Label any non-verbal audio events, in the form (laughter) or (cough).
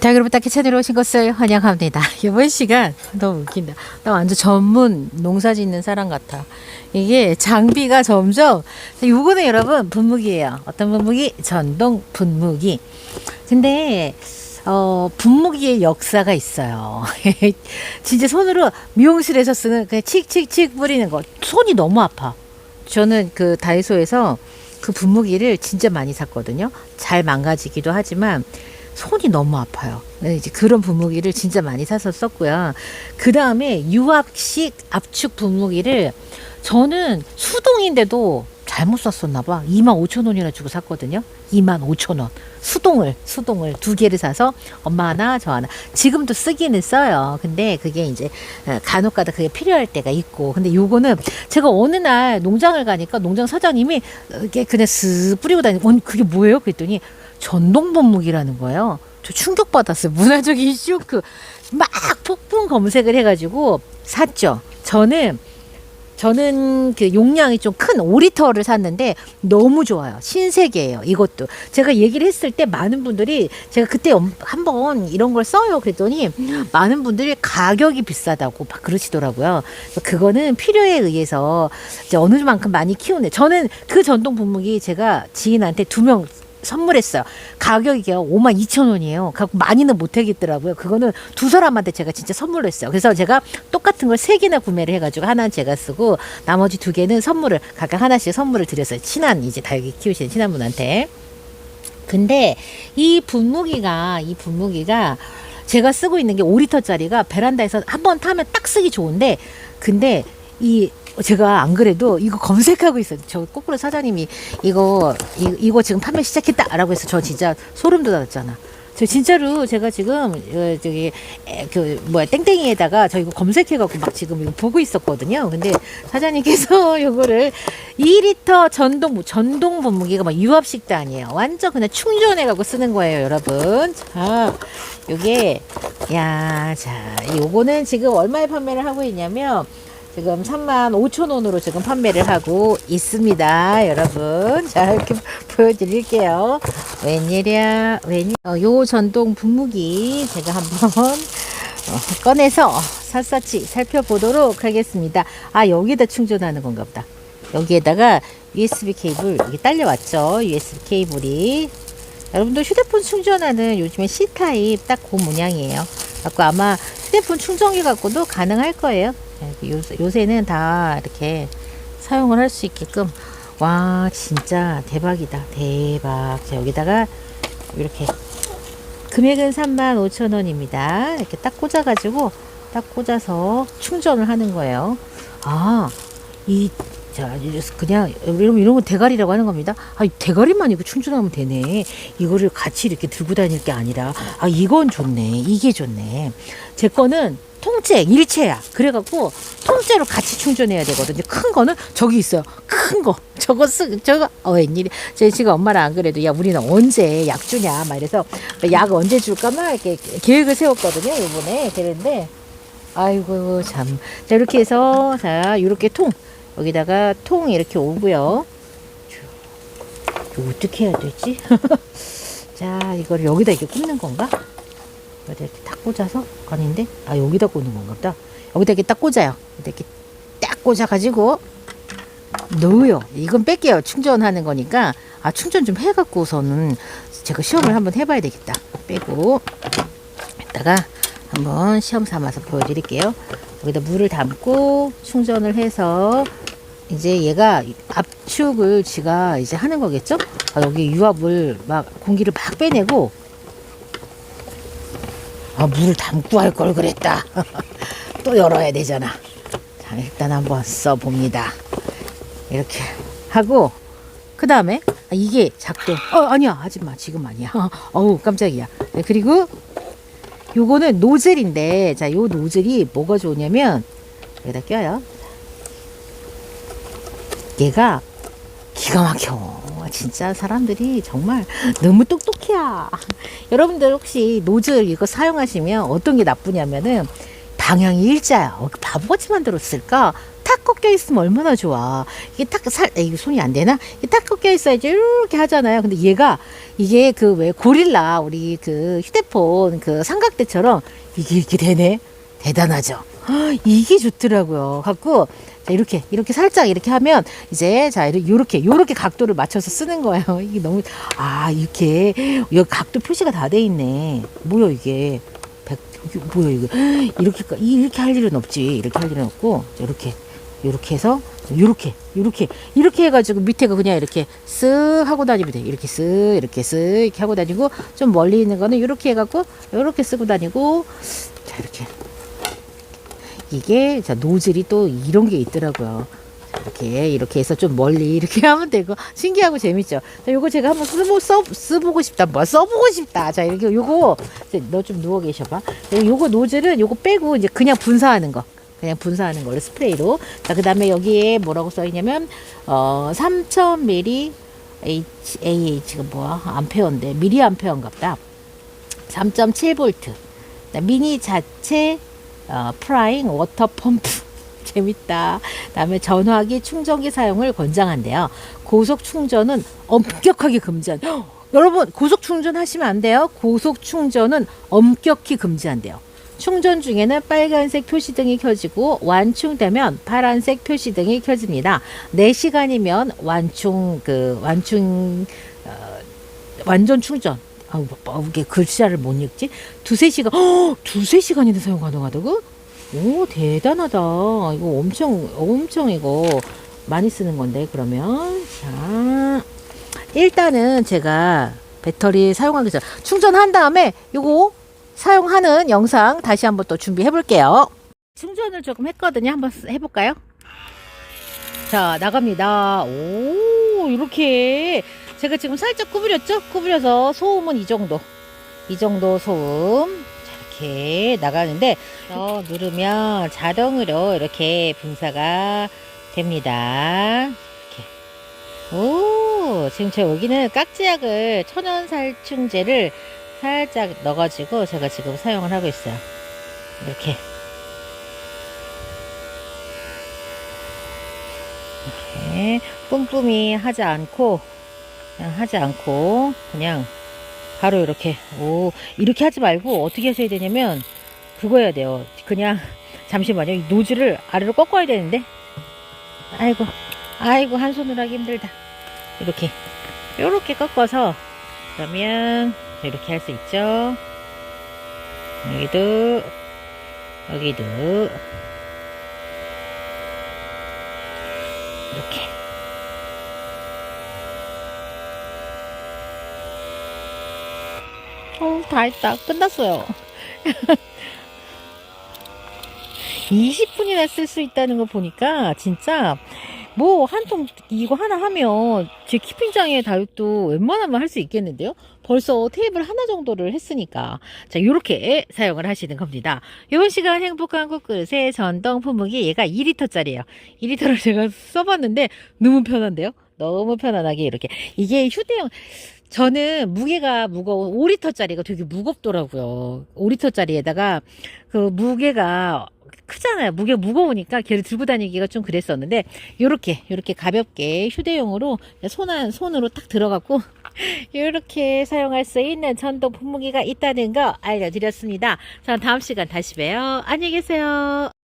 자, 여러분 딱히 채널에 오신 것을 환영합니다. (laughs) 이번 시간 너무 웃긴다. 나 완전 전문 농사 짓는 사람 같아. 이게 장비가 점점 자, 요거는 여러분 분무기예요. 어떤 분무기? 전동 분무기. 근데 어, 분무기의 역사가 있어요. (laughs) 진짜 손으로 미용실에서 쓰는 그냥 칙칙칙 뿌리는 거. 손이 너무 아파. 저는 그 다이소에서 그 분무기를 진짜 많이 샀거든요. 잘 망가지기도 하지만 손이 너무 아파요. 네, 이제 그런 분무기를 진짜 많이 사서 썼고요. 그 다음에 유압식 압축 분무기를 저는 수동인데도 잘못 샀었나 봐. 2만 5천 원이나 주고 샀거든요. 2만 5천 원. 수동을, 수동을 두 개를 사서 엄마 하나, 저 하나. 지금도 쓰기는 써요. 근데 그게 이제 어, 간혹 가다 그게 필요할 때가 있고. 근데 요거는 제가 어느 날 농장을 가니까 농장 사장님이 이게 그냥 쓱 뿌리고 다니고, 그게 뭐예요? 그랬더니 전동 분무기라는 거예요. 저 충격받았어요. 문화적인 쇼크. 막 폭풍 검색을 해가지고 샀죠. 저는 저는 그 용량이 좀 큰 5리터를 샀는데 너무 좋아요. 신세계예요. 이것도. 제가 얘기를 했을 때 많은 분들이 제가 그때 한번 이런 걸 써요. 그랬더니 많은 분들이 가격이 비싸다고 막 그러시더라고요. 그거는 필요에 의해서 이제 어느 만큼 많이 키우네. 저는 그 전동 분무기 제가 지인한테 두명 선물했어요. 가격이요 5만 2천 원이에요. 많이는 못 하겠더라고요. 그거는 두 사람한테 제가 진짜 선물로 했어요. 그래서 제가 똑같은 걸 세 개나 구매를 해가지고 하나는 제가 쓰고 나머지 두 개는 선물을 각각 하나씩 선물을 드렸어요. 친한 이제 달기 키우시는 친한 분한테. 근데 이 분무기가 이 분무기가 제가 쓰고 있는 게 5리터짜리가 베란다에서 한 번 타면 딱 쓰기 좋은데 근데 이 제가 안 그래도 이거 검색하고 있어요. 저 거꾸로 사장님이 이거 이, 이거 지금 판매 시작했다라고 해서 저 진짜 소름 돋았잖아. 저 진짜로 제가 지금 어, 저기 에, 그 뭐야 땡땡이에다가 저 이거 검색해갖고 막 지금 이거 보고 있었거든요. 근데 사장님께서 (laughs) 요거를 2리터 전동 전동 분무기가 막 유압식도 아니에요. 완전 그냥 충전해갖고 쓰는 거예요, 여러분. 자, 요게 야 자 요거는 지금 얼마에 판매를 하고 있냐면. 지금 3만 5천 원으로 지금 판매를 하고 있습니다. 여러분. 자, 이렇게 보여드릴게요. 웬일이야, 웬일. 어, 요 전동 분무기 제가 한번 어, 꺼내서 샅샅이 살펴보도록 하겠습니다. 아, 여기다 충전하는 건가 보다. 여기에다가 USB 케이블, 여기 딸려왔죠. USB 케이블이. 여러분들 휴대폰 충전하는 요즘에 C타입 딱 그 모양이에요. 아마 휴대폰 충전기 갖고도 가능할 거예요. 네, 요새, 요새 는 다 이렇게 사용을 할 수 있게끔 와 진짜 대박이다 대박 자 여기다가 이렇게 금액은 3만 5천 원입니다 이렇게 딱 꽂아 가지고 딱 꽂아서 충전을 하는 거예요 아이 자, 그냥, 이런, 이런 건 대가리라고 하는 겁니다. 아, 이 대가리만 이거 충전하면 되네. 이거를 같이 이렇게 들고 다닐 게 아니라, 아, 이건 좋네. 이게 좋네. 제 거는 통째, 일체야. 그래갖고, 통째로 같이 충전해야 되거든요. 큰 거는 저기 있어요. 큰 거. (laughs) 저거 쓰, 저거, 어, 웬일이. 제 지금 엄마랑 안 그래도, 야, 우리는 언제 약 주냐. 막 이래서, 약 언제 줄까? 막 이렇게 계획을 세웠거든요. 이번에. 그랬는데, 아이고, 참. 자, 이렇게 해서, 자, 이렇게 통. 여기다가 통 이렇게 오고요. 이거 어떻게 해야 되지? (laughs) 자, 이걸 여기다 이렇게 꽂는 건가? 여기다 이렇게 딱 꽂아서 아닌데? 아, 여기다 꽂는 건가 보다. 여기다 이렇게 딱 꽂아요. 이렇게 딱 꽂아 가지고 넣어요. 이건 뺄게요. 충전하는 거니까. 아, 충전 좀 해갖고서는 제가 시험을 한번 해봐야 되겠다. 빼고. 이따가 한번 시험 삼아서 보여드릴게요. 여기다 물을 담고 충전을 해서 이제 얘가 압축을 지가 이제 하는 거겠죠? 아, 여기 유압을 막 공기를 막 빼내고 아 물을 담고 할 걸 그랬다. (laughs) 또 열어야 되잖아. 자 일단 한번 써봅니다. 이렇게 하고 그 다음에 아, 이게 작동. 어 아니야 하지 마 지금 아니야. (laughs) 어우 깜짝이야. 네, 그리고 요거는 노즐인데 자 요 노즐이 뭐가 좋으냐면 여기다 껴요. 얘가 기가 막혀. 진짜 사람들이 정말 너무 똑똑해야. 여러분들 혹시 노즐 이거 사용하시면 어떤 게 나쁘냐면은 방향이 일자야. 어, 바보같이 만들었을까? 탁 꺾여 있으면 얼마나 좋아. 이게 딱 살, 이게 손이 안 되나? 이게 딱 꺾여 있어야지 이렇게 하잖아요. 근데 얘가 이게 그 왜 고릴라 우리 그 휴대폰 그 삼각대처럼 이게 이렇게 되네. 대단하죠. 헉, 이게 좋더라고요. 갖고 자, 이렇게 이렇게 살짝 이렇게 하면 이제 자 이렇게 요렇게 요렇게 각도를 맞춰서 쓰는 거예요. (laughs) 이게 너무 아 이렇게 여기 각도 표시가 다 돼 있네. 뭐야 이게 백 이게 뭐야 이거 (gasps) 이렇게 이렇게 할 일은 없지. 이렇게 할 일은 없고 자, 이렇게 이렇게 해서 이렇게 이렇게 이렇게 해가지고 밑에가 그냥 이렇게 쓱 하고 다니면 돼. 이렇게 쓱 이렇게 쓱 이렇게 하고 다니고 좀 멀리 있는 거는 이렇게 해갖고 이렇게 쓰고 다니고 자 이렇게 이게 자 노즐이 또 이런 게 있더라고요. 자, 이렇게 이렇게 해서 좀 멀리 이렇게 (laughs) 하면 되고 신기하고 재밌죠. 자, 요거 제가 한번 써보 써 써보고 싶다. 뭐 써보고 싶다. 자 이렇게 요거 너 좀 누워 계셔봐. 요거 노즐은 요거 빼고 이제 그냥 분사하는 거. 그냥 분사하는 걸로 스프레이로. 자 그다음에 여기에 뭐라고 써 있냐면 어 3000ml H AH가 뭐야 암페어인데 미리 암페어인갑다. 3.7V. 미니 자체 어, 프라잉 워터 펌프 (laughs) 재밌다. 다음에 전화기 충전기 사용을 권장한대요. 고속 충전은 엄격하게 금지한. 헉, (gasps) 여러분 고속 충전하시면 안 돼요. 고속 충전은 엄격히 금지한대요. 충전 중에는 빨간색 표시등이 켜지고 완충되면 파란색 표시등이 켜집니다. 4시간이면 완충 그 완충 어, 완전 충전. 아우 뭐, 이게 글자를 못 읽지? 두세 시간, 헉, 두세 시간이나 사용 가능하다고? 오, 대단하다. 이거 엄청, 엄청 이거 많이 쓰는 건데, 그러면. 자, 일단은 제가 배터리 사용하기 전, 충전한 다음에 요거 사용하는 영상 다시 한번 또 준비해 볼게요. 충전을 조금 했거든요. 한번 쓰- 해볼까요? 자, 나갑니다. 오, 이렇게. 제가 지금 살짝 구부렸죠? 구부려서 소음은 이 정도. 이 정도 소음. 자, 이렇게 나가는데, 어, 누르면 자동으로 이렇게 분사가 됩니다. 이렇게. 오, 지금 제 여기는 깍지약을 천연살충제를 살짝 넣어가지고 제가 지금 사용을 하고 있어요. 이렇게. 이렇게 뿜뿜이 하지 않고 하지 않고 그냥 바로 이렇게 오 이렇게 하지 말고 어떻게 하셔야 되냐면 그거 해야 돼요. 그냥 (laughs) 잠시만요. 이 노즐을 아래로 꺾어야 되는데. 아이고 아이고 한 손으로 하기 힘들다. 이렇게 이렇게 꺾어서 그러면 이렇게 할 수 있죠? 여기도 여기도. 이렇게 어, 다 했다. 끝났어요. 20분이나 쓸 수 있다는 거 보니까 진짜 뭐 한 통 이거 하나 하면 제 키핑장의 다육도 웬만하면 할 수 있겠는데요? 벌써 테이블 하나 정도를 했으니까 자 요렇게 사용을 하시는 겁니다. 이번 시간 행복한 꽃그릇의 전동 품목이 얘가 2리터짜리예요. 2리터를 제가 써봤는데 너무 편한데요? 너무 편안하게 이렇게 이게 휴대용 저는 무게가 무거운 5리터짜리가 되게 무겁더라고요. 5리터짜리에다가 그 무게가 크잖아요. 무게 무거우니까 걔를 들고 다니기가 좀 그랬었는데 요렇게 요렇게 가볍게 휴대용으로 손안 손으로 딱 들어갖고 (laughs) 이렇게 사용할 수 있는 전동 분무기가 있다는 거 알려드렸습니다. 자 다음 시간 다시 봬요. 안녕히 계세요.